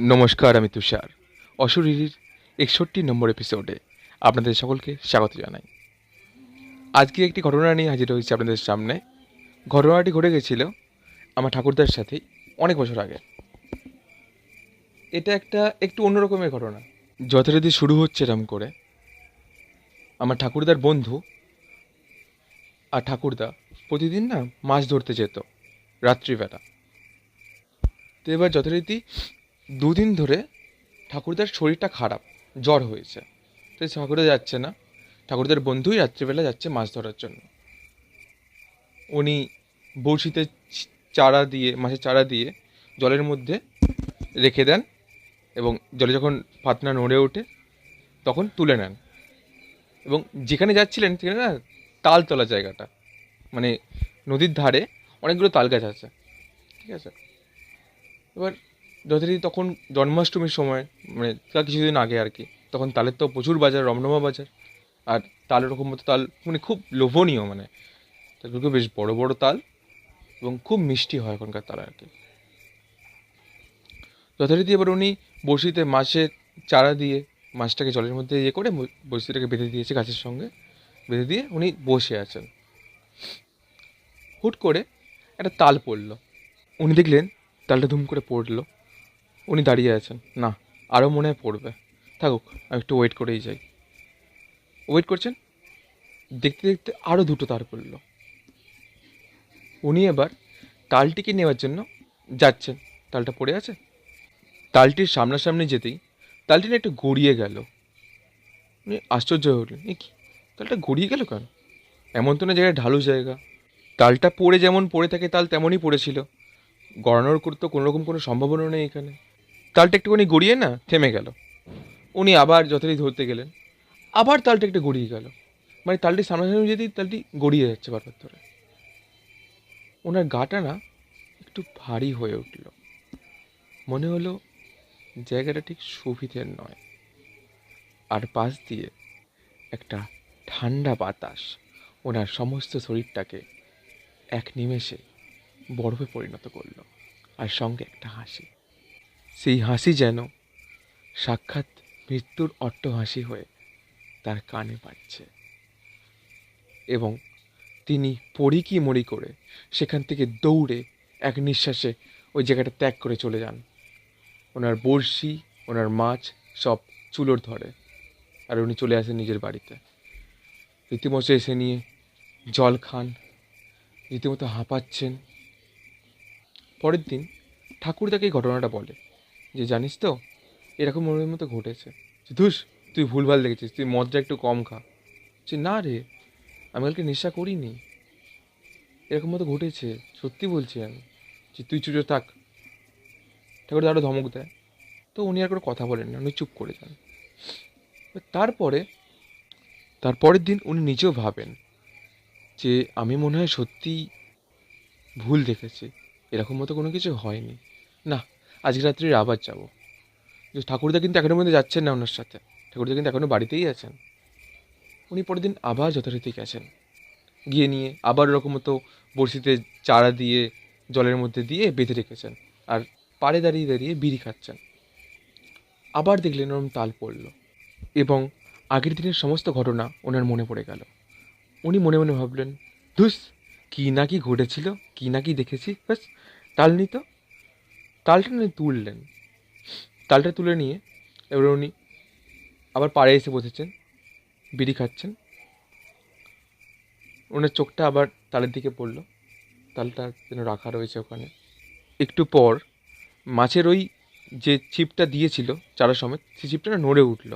নমস্কার, আমি তুষার। অশরীরীর একষট্টি নম্বর এপিসোডে আপনাদের সকলকে স্বাগত জানাই। আজকে একটি ঘটনা নিয়ে হাজির হয়েছি আপনাদের সামনে। ঘটনাটি ঘটে গেছিল আমার ঠাকুরদার সাথে অনেক বছর আগে। এটা একটা একটু অন্যরকমের ঘটনা। যথারীতি শুরু হচ্ছে এরম করে। আমার ঠাকুরদার বন্ধু আর ঠাকুরদা প্রতিদিন না মাছ ধরতে যেত, রাত্রিবেলা। তো এবার যথারীতি দুদিন ধরে ঠাকুরদার শরীরটা খারাপ, জ্বর হয়েছে। তো ঠাকুরদা যাচ্ছে না। ঠাকুরদার বন্ধুই রাত্রিবেলা যাচ্ছে মাছ ধরার জন্য। উনি বড়শিতে চারা দিয়ে, মাছের চারা দিয়ে জলের মধ্যে রেখে দেন এবং জলে যখন ফাতনা নড়ে ওঠে তখন তুলে নেন। এবং যেখানে যাচ্ছিলেন সেখানে না তালতলা জায়গাটা। মানে নদীর ধারে অনেকগুলো তাল গাছ আছে। ঠিক আছে? এবার যথারীতি তখন জন্মাষ্টমীর সময় মানে তার কিছুদিন আগে আর কি, তখন তালের তো প্রচুর বাজার, রমরমা বাজার, আর তাল ওরকম মতো তাল মানে খুব লোভনীয় মানে। তালগুলো বেশ বড় বড় তাল এবং খুব মিষ্টি হয় এখনকার তাল আর কি। যথারীতি এবার উনি বড়শিতে মাছের চারা দিয়ে মাছটাকে জলের মধ্যে ইয়ে করে ব- বড়শিটাকে বেঁধে দিয়েছে গাছের সঙ্গে, বেঁধে দিয়ে উনি বসে আছেন। হুট করে একটা তাল পড়ল। উনি দেখলেন তালটা ধুম করে পড়ল। উনি দাঁড়িয়ে আছেন। না আরও মনে হয় পড়বে। থাকুক, আমি একটু ওয়েট করেই যাই। ওয়েট করছেন? দেখতে দেখতে আরও দুটো তার পড়ল। উনি এবার তালটিকে নেওয়ার জন্য যাচ্ছেন। তালটা পড়ে আছে? তালটির সামনাসামনি যেতেই তালটি না একটু গড়িয়ে গেল। উনি আশ্চর্য হয়ে উঠলেন, এ কি? তালটা গড়িয়ে গেল কেন? এমন তো না জায়গায় ঢালু জায়গা। তালটা পড়ে যেমন পড়ে থাকে, তাল তেমনই পড়েছিল। গড়ানোর তো কোনো রকম কোনো সম্ভাবনা নেই এখানে। তালটা একটুখানি গড়িয়ে না থেমে গেল। উনি আবার যথারীতি ধরতে গেলেন। আবার তালটা একটু গড়িয়ে গেল। মানে তালটি সামনাসামনি যেতেই তালটি গড়িয়ে যাচ্ছে বারবার ধরে। ওনার গাটা না একটু ভারী হয়ে উঠল। মনে হলো জায়গাটা ঠিক সুবিধের নয়। আর পাশ দিয়ে একটা ঠান্ডা বাতাস ওনার সমস্ত শরীরটাকে এক নিমেষে বরফে পরিণত করল। আর সঙ্গে একটা হাসি। সেই হাসি যেন সাক্ষাৎ মৃত্যুর অট্টহাসি হয়ে তার কানে পাচ্ছে এবং তিনি পড়ি কি মরি করে সেখান থেকে দৌড়ে এক নিঃশ্বাসে ওই জায়গাটা ত্যাগ করে চলে যান। ওনার বড়শি, ওনার মাছ সব চুলোর ধরে আর উনি চলে আসেন নিজের বাড়িতে। রীতিমতো এসে নিয়ে জল খান, রীতিমতো হাঁপাচ্ছেন। পরের দিন ঠাকুরদাকে এই ঘটনাটা বলে। যে জানিস তো, এরকম মনের মতো ঘটেছে। ধুস, তুই ভুলভাল দেখেছিস, তুই মদটা একটু কম খা। যে না রে, আমি কালকে নেশা করিনি। এরকম মতো ঘটেছে, সত্যি বলছি আমি। যে তুই চুজো থাক। ঠাকুরদা আরও ধমক দেয়। তো উনি আর কোনো কথা বলেন না উনি চুপ করে যান। তারপরে, তারপরের দিন উনি নিজেও ভাবেন যে আমি মনে হয় সত্যিই ভুল দেখেছি। এরকম মতো কোনো কিছু হয়নি। না আজকে রাত্রে আবার যাব। ঠাকুরদা কিন্তু এখনও মধ্যে যাচ্ছেন না ওনার সাথে। ঠাকুরদা কিন্তু এখনও বাড়িতেই আছেন। উনি পরের দিন আবার যথারীতি গেছেন। গিয়ে নিয়ে আবার ওরকম মতো বড়শিতে চারা দিয়ে, জলের মধ্যে দিয়ে বেঁধে রেখেছেন। আর পাড়ে দাঁড়িয়ে দাঁড়িয়ে বিড়ি খাচ্ছেন। আবার দেখলেন ওরম তাল পড়ল। এবং আগের দিনের সমস্ত ঘটনা ওনার মনে পড়ে গেল। উনি মনে মনে ভাবলেন, ধুস, কি না কি ঘটেছিল, কি না কি দেখেছি ব্যাস তাল নিত তালটা নিয়ে তুললেন। তালটা তুলে নিয়ে এবার উনি আবার পাড়ে এসে বসেছেন, বিড়ি খাচ্ছেন। ওনার চোখটা আবার তালের দিকে পড়ল। তালটা যেন রাখা রয়েছে ওখানে। একটু পর মাছের ওই যে ছিপটা দিয়েছিল চারা সমেত সেই ছিপটা নড়ে উঠল।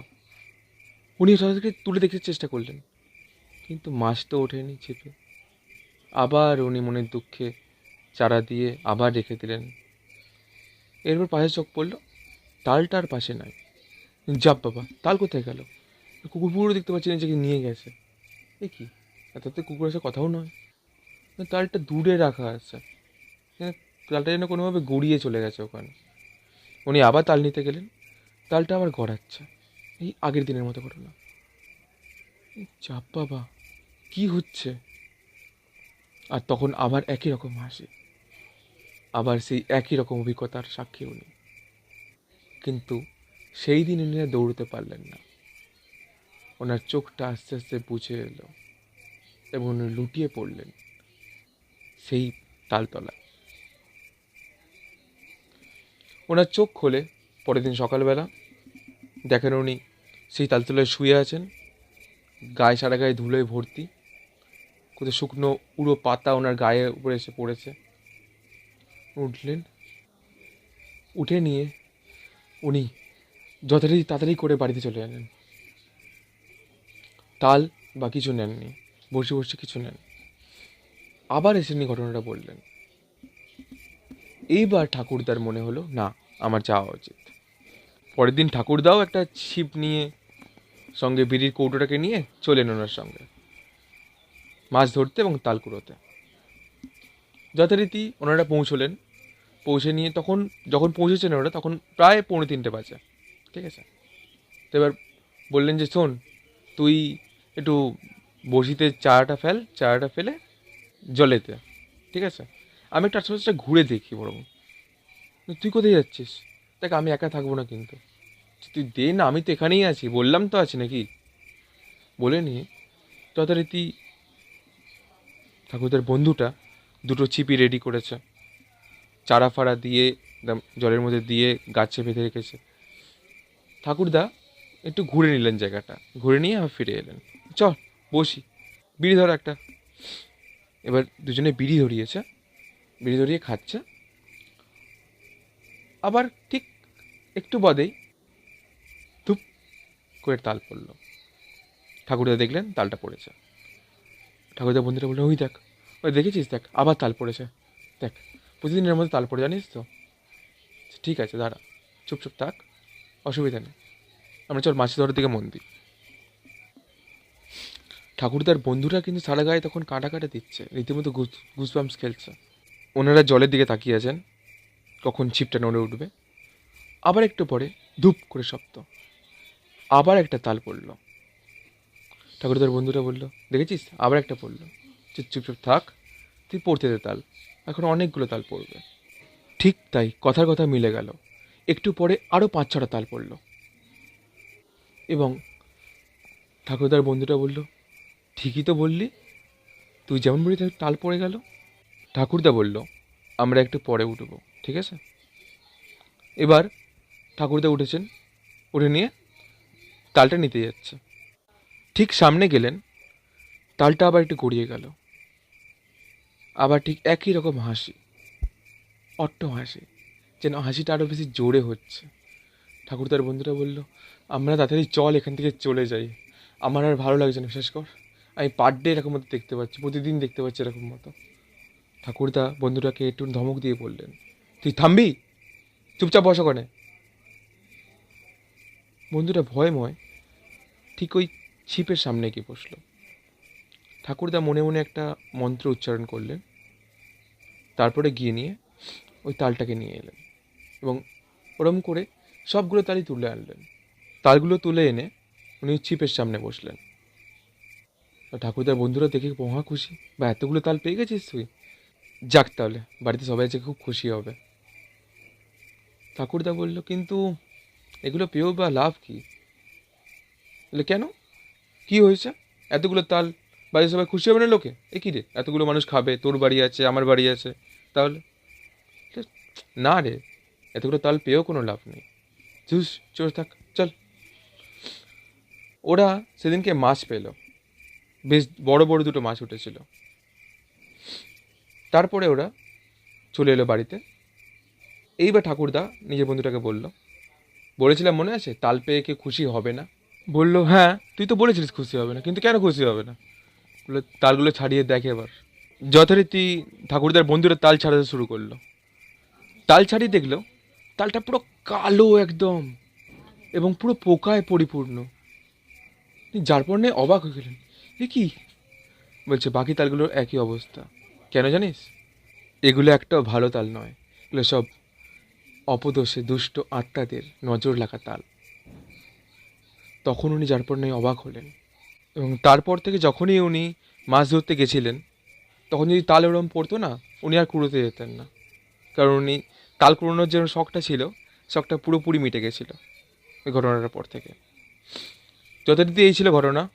উনি তাদেরকে তুলে দেখতে চেষ্টা করলেন, কিন্তু মাছ তো ওঠেনি ছিপে। আবার উনি মনের দুঃখে চারা দিয়ে আবার রেখে দিলেন। এরপর পাশে চোখ পড়ল তালটা আর পাশে নাই। যাপ বাবা, তাল কোথায় গেল? কুকুর পুকুরও দেখতে পাচ্ছি নিজেকে নিয়ে গেছে। এ কি? এত কুকুর এসে কথাও নয়। তালটা দূরে রাখা আছে। তালটা যেন কোনোভাবে গড়িয়ে চলে গেছে ওখানে। উনি আবার তাল নিতে গেলেন। তালটা আবার গড়াচ্ছে। এই আগের দিনের মতো ঘটনা। চাপ বাবা, কি হচ্ছে? আর তখন আবার একই রকম হাসি। আবার সেই একই রকম অভিজ্ঞতার সাক্ষী উনি। কিন্তু সেই দিন উনি দৌড়তে পারলেন না। ওনার চোখটা আস্তে আস্তে বুঝে এলো এবং উনি লুটিয়ে পড়লেন সেই তালতলায়। ওনার চোখ খোলে পরের দিন সকালবেলা। দেখেন উনি সেই তালতলায় শুয়ে আছেন, গায়ে সারা গায়ে ধুলোয় ভর্তি। কোথাও শুকনো উড়ো পাতা ওনার গায়ে উপরে এসে পড়েছে। উঠলেন। উঠে নিয়ে উনি যথারীতি তাড়াতাড়ি করে বাড়িতে চলে এলেন। তাল বা কিছু নেননি, বসে বসে কিছু নেন। আবার এসে নিয়ে ঘটনাটা বললেন। এইবার ঠাকুরদার মনে হলো, না, আমার যাওয়া উচিত। পরের দিন ঠাকুরদাও একটা ছিপ নিয়ে সঙ্গে বিড়ির কৌটোটাকে নিয়ে চলেন ওনার সঙ্গে। মাছ ধরতে এবং তাল কুড়োতে। যথারীতি ওনারা পৌঁছলেন। পৌঁছে নিয়ে তখন যখন পৌঁছেছেন ওরা, তখন প্রায় পৌনে তিনটে বাজে। ঠিক আছে? তো এবার বললেন যে, শোন, তুই একটু বসিতে চাটা ফেল, চাটা ফেলে জলেতে। ঠিক আছে? আমি একটু আশেপাশে ঘুরে দেখি বরং। তুই কোথায় যাচ্ছিস? দেখ, আমি একা থাকব না কিন্তু। তুই দে না, আমি তো এখানেই আছি, বললাম তো আছি নাকি? বলে নিয়ে যথারীতি ঠাকুরদার বন্ধুটা দুটো ছিপি রেডি করেছে। চারা ফাড়া দিয়ে, একদম জলের মধ্যে দিয়ে গাছে বেঁধে রেখেছে। ঠাকুরদা, একটু ঘুরে নিলেন জায়গাটা। ঘুরে নিয়ে আবার ফিরে এলেন। চল, বসি। বিড়ি ধর একটা। এবার দুজনে বিড়ি ধরিয়েছে। বিড়ি ধরিয়ে খাচ্ছে। আবার ঠিক একটু বাদেই ধুপ করে তাল পড়ল। ঠাকুরদা দেখলেন, তালটা পড়েছে। ঠাকুরদা বন্ধুরা বললেন, ওই দেখ ওই দেখেছিস? দেখ, আবার তাল পড়েছে। দেখ, প্রতিদিনের মধ্যে তাল পড়ে, জানিস তো? ঠিক আছে, দাঁড়া। চুপ চুপ থাক, অসুবিধা নেই। আমরা চল মাছ ধরার দিকে মন দিই। ঠাকুরদার বন্ধুরা কিন্তু সারা গায়ে তখন কাটা কাটা দিচ্ছে, রীতিমতো গুস গুসবাম্স খেলছে। ওনারা জলের দিকে তাকিয়ে আছেন, কখন ছিপটা নড়ে উঠবে। আবার একটু পরে ধূপ করে শব্দ। আবার একটা তাল পড়ল। ঠাকুরদার বন্ধুরা বলল, দেখেছিস? আবার একটা পড়ল। চুপ চুপ চুপ থাক, তুই পড়তে দে তাল। এখন অনেকগুলো তাল পড়বে। ঠিক তাই কথার কথা মিলে গেল। একটু পরে আরও পাঁচ ছটা তাল পড়ল। এবং ঠাকুরদার বন্ধুটা বলল, ঠিকই তো বললি। তুই যেমন বলি তাল পড়ে গেল। ঠাকুরদা বলল, আমরা একটু পরে উঠবো, ঠিক আছে? এবার ঠাকুরদা উঠেছেন, উঠে নিয়ে তালটা নিতে যাচ্ছে। ঠিক সামনে গেলেন, তালটা আবার একটু গড়িয়ে গেল। আবার ঠিক একই রকম হাসি। অট্ট হাসি, যেন হাসিটা আরও বেশি জোরে হচ্ছে। ঠাকুরদার বন্ধুরা বলল, আমরা তাড়াতাড়ি চল, এখান থেকে চলে যাই। আমার আর ভালো লাগছে না বিশেষ কর। আমি পার ডে এরকম মতো দেখতে পাচ্ছি, প্রতিদিন দেখতে পাচ্ছি এরকম মতো। ঠাকুরদা বন্ধুটাকে একটু ধমক দিয়ে বললেন, তুই থামবি? চুপচাপ বস ওখানে। বন্ধুটা ভয়ময় ঠিক ওই ছিপের সামনে গিয়ে বসল। ঠাকুরদা মনে মনে একটা মন্ত্র উচ্চারণ করলেন। তারপরে গিয়ে নিয়ে ওই তালটাকে নিয়ে এলেন এবং ওরম করে সবগুলো তালই তুলে আনলেন। তালগুলো তুলে এনে উনি ছিপের সামনে বসলেন। ঠাকুরদার বন্ধুরা দেখে মহা খুশি, বা, এতগুলো তাল পেয়ে গেছিস তুই? যাক তাহলে, বাড়িতে সবাই যে খুব খুশি হবে। ঠাকুরদা বলল, কিন্তু এগুলো পেয়েও বা লাভ কি? বলে, কেন? কি হয়েছে? এতগুলো তাল বাড়ির সবাই খুশি হবে না লোকে? এ কী রে? এতগুলো মানুষ খাবে, তোর বাড়ি আছে, আমার বাড়ি আছে। তাহলে? না রে, এতগুলো তাল পেয়েও কোনো লাভ নেই। চুস চোর, থাক, চল। ওরা সেদিনকে মাছ পেল। বেশ বড় বড় দুটো মাছ উঠেছিল। তারপরে ওরা চলে এলো বাড়িতে। এইবার ঠাকুরদা নিজের বন্ধুটাকে বলল, বলেছিলাম মনে আছে, তাল পেয়ে কে খুশি হবে না? বলল হ্যাঁ তুই তো বলেছিলিস খুশি হবে না, কিন্তু কেন খুশি হবে না? তালগুলো ছাড়িয়ে দেখে এবার। যথারীতি ঠাকুরদার বন্ধুরা তাল ছাড়াতে শুরু করল। তাল ছাড়িয়ে দেখল, তালটা পুরো কালো একদম এবং পুরো পোকায় পরিপূর্ণ। যার পর অবাক হয়ে গেলেন, এ কি? বলছে, বাকি তালগুলোর একই অবস্থা। কেন জানিস? এগুলো একটাও ভালো তাল নয়, এগুলো সব অপদোষে দুষ্ট আত্মাদের নজর লাগা তাল। তখন উনি যার পর নয় অবাক হলেন। এবং তারপর থেকে যখনই উনি মাছ ধরতে গেছিলেন, তখন যদি তাল ওরম পড়তো না, উনি আর কুড়োতে যেতেন না। কারণ উনি তাল কুড়োনোর যে শখটা ছিল, শখটা পুরোপুরি মিটে গেছিল ওই ঘটনাটার পর থেকে। যথারীতি এই ছিল ঘটনা।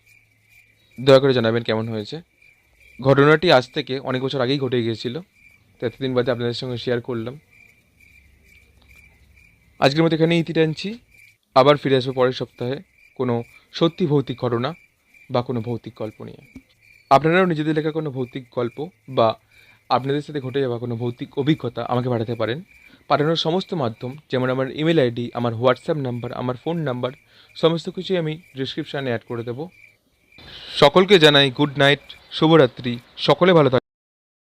দয়া করে জানাবেন কেমন হয়েছে। ঘটনাটি আজ থেকে অনেক বছর আগেই ঘটে গিয়েছিল। তো এতদিন বাদে আপনাদের সঙ্গে শেয়ার করলাম। আজকের মতো এখানেই ইতি টানছি। আবার ফিরে আসব পরের সপ্তাহে কোনো সত্যি ভৌতিক ঘটনা। বা কোনো ভৌতিক গল্প নিয়ে। আপনারাও নিজেদের লেখা কোনো ভৌতিক গল্প বা আপনাদের সাথে ঘটে যাওয়া কোনো ভৌতিক অভিজ্ঞতা আমাকে পাঠাতে পারেন। পাঠানোর সমস্ত মাধ্যম, যেমন আমার ইমেল আইডি আমার হোয়াটসঅ্যাপ নাম্বার আমার ফোন নাম্বার সমস্ত কিছুই আমি ডিসক্রিপশানে অ্যাড করে দেবো। সকলকে জানাই গুড নাইট শুভরাত্রি, সকলে ভালো থাকুন